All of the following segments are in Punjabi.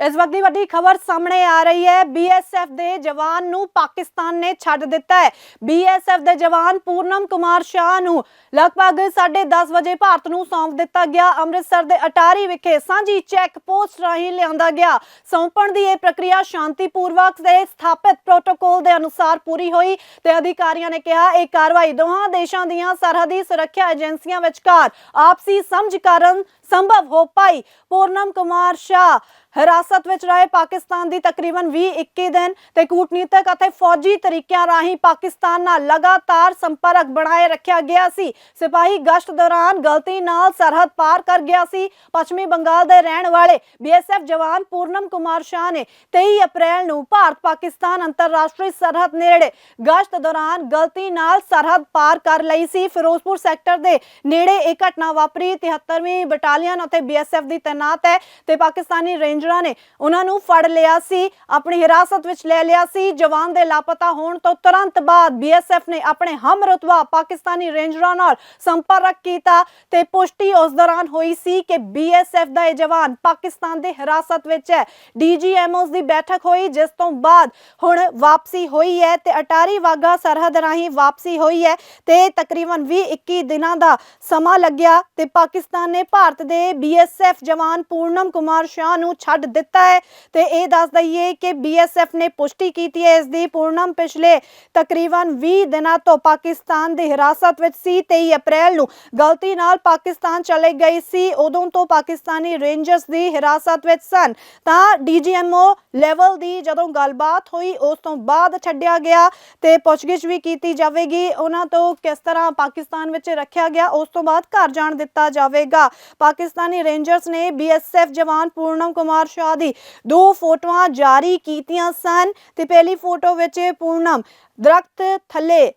ਇਸ ਵਕਤ ਦੀ ਵੱਡੀ ਖਬਰ ਸਾਹਮਣੇ ਆ ਰਹੀ ਹੈ। ਬੀਐਸਐਫ ਦੇ ਜਵਾਨ ਨੂੰ ਪਾਕਿਸਤਾਨ ਨੇ ਛੱਡ ਦਿੱਤਾ ਹੈ। ਬੀਐਸਐਫ ਦੇ ਜਵਾਨ ਪੂਰਨਮ ਕੁਮਾਰ ਸ਼ਾਹ ਨੂੰ ਲਗਭਗ 10:30 ਵਜੇ ਭਾਰਤ ਨੂੰ ਸੌਂਪ ਦਿੱਤਾ ਗਿਆ। ਅੰਮ੍ਰਿਤਸਰ ਦੇ ਅਟਾਰੀ ਵਿਖੇ ਸਾਂਝੀ ਚੈੱਕ ਪੋਸਟ ਰਾਹੀਂ ਲਿਆਂਦਾ ਗਿਆ। ਸੌਂਪਣ ਦੀ ਇਹ ਪ੍ਰਕਿਰਿਆ ਸ਼ਾਂਤੀਪੂਰਵਕ ਤੇ ਸਥਾਪਿਤ ਪ੍ਰੋਟੋਕੋਲ ਦੇ ਅਨੁਸਾਰ ਪੂਰੀ ਹੋਈ ਤੇ ਅਧਿਕਾਰੀਆਂ ਨੇ ਕਿਹਾ, ਇਹ ਕਾਰਵਾਈ ਦੋਹਾਂ ਦੇਸ਼ਾਂ ਦੀਆਂ ਸਰਹੱਦੀ ਸੁਰੱਖਿਆ ਏਜੰਸੀਆਂ ਵਿਚਕਾਰ ਆਪਸੀ ਸਮਝ ਕਾਰਨ ਸੰਭਵ ਹੋ ਪਾਈ। ਪੂਰਨਮ ਕੁਮਾਰ ਸ਼ਾਹ ਹਿਰਾਸਤ ਵਿੱਚ ਰਹੇ। ਪਾਕਿਸਤਾਨ ਦੀ ਤਕਰੀਬਨ 20-21 ਦਿਨ ਤੇ ਕੂਟਨੀਤਕ ਅਤੇ ਫੌਜੀ ਤਰੀਕਿਆਂ ਰਾਹੀਂ ਪਾਕਿਸਤਾਨ ਨਾਲ ਲਗਾਤਾਰ ਸੰਪਰਕ ਬਣਾਏ ਰੱਖਿਆ ਗਿਆ ਸੀ। ਸਿਪਾਹੀ ਗਸ਼ਤ ਦੌਰਾਨ ਗਲਤੀ ਨਾਲ ਸਰਹੱਦ ਪਾਰ ਕਰ ਗਿਆ ਸੀ। ਪੱਛਮੀ ਬੰਗਾਲ ਦੇ ਰਹਿਣ ਵਾਲੇ ਬੀਐਸਐਫ ਜਵਾਨ ਪੂਰਨਮ ਕੁਮਾਰ ਸ਼ਾਹ ਨੇ 23 ਅਪ੍ਰੈਲ ਨੂੰ ਭਾਰਤ ਪਾਕਿਸਤਾਨ ਅੰਤਰਰਾਸ਼ਟਰੀ ਸਰਹੱਦ ਨੇੜੇ ਗਸ਼ਤ ਦੌਰਾਨ ਗਲਤੀ ਨਾਲ ਸਰਹੱਦ ਪਾਰ ਕਰ ਲਈ ਸੀ। ਫਿਰੋਜ਼ਪੁਰ ਸੈਕਟਰ ਦੇ ਨੇੜੇ ਇਹ ਘਟਨਾ ਵਾਪਰੀ। 73ਵੀਂ ਬਟਾਲੀਅਨ ਅਤੇ ਬੀਐਸਐਫ ਦੀ ਤੈਨਾਤ ਹੈ ਤੇ ਪਾਕਿਸਤਾਨੀ ਰੇਂਜਰਾਂ ਨੇ ਉਹਨਾਂ ਨੂੰ ਫੜ ਲਿਆ ਸੀ, ਆਪਣੀ ਹਿਰਾਸਤ ਵਿੱਚ ਲੈ ਲਿਆ ਸੀ। ਜਵਾਨ ਦੇ ਲਾਪਤਾ ਹੋਣ ਤੋਂ ਤੁਰੰਤ ਬਾਅਦ ਬੀਐਸਐਫ ਨੇ ਆਪਣੇ ਹਮ ਪਾਕਿਸਤਾਨੀ ਰੇਂਜਰਾਂ ਨਾਲ ਸੰਪਰਕ ਕੀਤਾ ਤੇ ਪੁਸ਼ਟੀ ਉਸ ਦੌਰਾਨ ਹੋਈ ਸੀ ਕਿ ਬੀਐਸਐਫ ਦਾ ਇਹ ਜਵਾਨ ਪਾਕਿਸਤਾਨ ਦੇ ਹਿਰਾਸਤ ਵਿੱਚ ਹੈ। ਡੀਜੀਐਮਓਸ ਦੀ ਬੈਠਕ ਹੋਈ, ਜਿਸ ਤੋਂ ਬਾਅਦ ਹੁਣ ਵਾਪਸੀ ਹੋਈ ਹੈ ਤੇ ਅਟਾਰੀ ਵਾਗਾ ਸਰਹੱਦ ਰਾਹੀਂ ਵਾਪਸੀ ਹੋਈ ਹੈ ਤੇ ਤਕਰੀਬਨ 20-21 ਦਿਨਾਂ ਦਾ ਸਮਾਂ ਲੱਗਿਆ ਤੇ ਪਾਕਿਸਤਾਨ ਨੇ ਭਾਰਤ ਦੇ ਬੀਐਸਐਫ ਜਵਾਨ ਪੂਰਨਮ ਕੁਮਾਰ ਸ਼ਾਹ ਨੂੰ ਛੱਡ ਦਿੱਤਾ ਹੈ ਤੇ ਇਹ ਦੱਸ ਦਈਏ ਕਿ ਬੀਐਸਐਫ ਨੇ ਪੁਸ਼ਟੀ ਕੀਤੀ ਹੈ ਇਸ ਦੀ। ਪੂਰਨਮ ਪਿਛਲੇ ਤਕਰੀਬਨ 20 ਦਿਨਾਂ ਤੋਂ ਪਾਕਿਸਤਾਨ ਦੀ ਹਿਰਾਸਤ ਵਿੱਚ ਸੀ 23 ਅਪ੍ਰੈਲ ਨੂੰ ਗਲਤੀ ਨਾਲ ਪਾਕਿਸਤਾਨ ਚਲੇ ਗਈ ਸੀ। ਉਦੋਂ ਤੋਂ ਪਾਕਿਸਤਾਨੀ ਰੇਂਜਰਸ ਦੀ ਹਿਰਾਸਤ ਵਿੱਚ ਸਨ। ਤਾਂ ਡੀਜੀਐਮਓ ਲੈਵਲ ਦੀ ਜਦੋਂ ਗੱਲਬਾਤ ਹੋਈ, ਉਸ ਤੋਂ ਬਾਅਦ ਛੱਡਿਆ ਗਿਆ ਤੇ ਪੁੱਛਗਿੱਛ ਵੀ ਕੀਤੀ ਜਾਵੇਗੀ। ਉਹਨਾਂ ਤੋਂ ਕਿਸ ਤਰ੍ਹਾਂ ਪਾਕਿਸਤਾਨ ਵਿੱਚ ਰੱਖਿਆ ਗਿਆ, ਉਸ ਤੋਂ ਬਾਅਦ ਘਰ ਜਾਣ ਦਿੱਤਾ ਜਾਵੇਗਾ। ਪਾਕਿਸਤਾਨੀ ਰੇਂਜਰਸ ਨੇ ਬੀਐਸਐਫ ਜਵਾਨ ਪੂਰਨਮ ਕੁਮਾਰ ਸ਼ਾਹ ਦੀ ਦੋ ਫੋਟੋਆਂ ਜਾਰੀ ਕੀਤੀਆਂ ਸਨ ਤੇ ਪਹਿਲੀ ਫੋਟੋ ਵਿੱਚ ਪੂਰਨਮ ਦਰਖਤ ਥੱਲੇ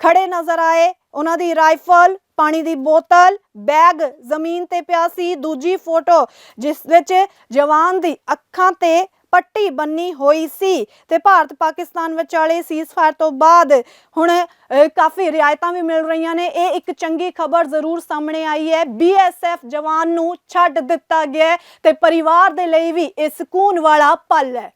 ਖੜੇ ਨਜ਼ਰ ਆਏ। ਉਹਨਾਂ ਦੀ ਰਾਈਫਲ, ਪਾਣੀ ਦੀ ਬੋਤਲ, ਬੈਗ ਜ਼ਮੀਨ ਤੇ ਪਿਆ ਸੀ। ਦੂਜੀ ਫੋਟੋ ਜਿਸ ਵਿੱਚ ਜਵਾਨ ਦੀ ਅੱਖਾਂ ਤੇ ਪੱਟੀ ਬੰਨੀ ਹੋਈ ਸੀ ਤੇ ਭਾਰਤ ਪਾਕਿਸਤਾਨ ਵਿਚਾਲੇ ਸੀਜ਼ਫਾਇਰ ਤੋਂ ਬਾਅਦ ਹੁਣ ਕਾਫੀ ਰਿਆਇਤਾਂ ਵੀ ਮਿਲ ਰਹੀਆਂ ਨੇ। ਇਹ ਇੱਕ ਚੰਗੀ ਖਬਰ ਜ਼ਰੂਰ ਸਾਹਮਣੇ ਆਈ ਹੈ। ਬੀਐਸਐਫ ਜਵਾਨ ਨੂੰ ਛੱਡ ਦਿੱਤਾ ਗਿਆ ਹੈ ਤੇ ਪਰਿਵਾਰ ਦੇ ਲਈ ਵੀ ਇਹ ਸਕੂਨ ਵਾਲਾ ਪਲ ਹੈ।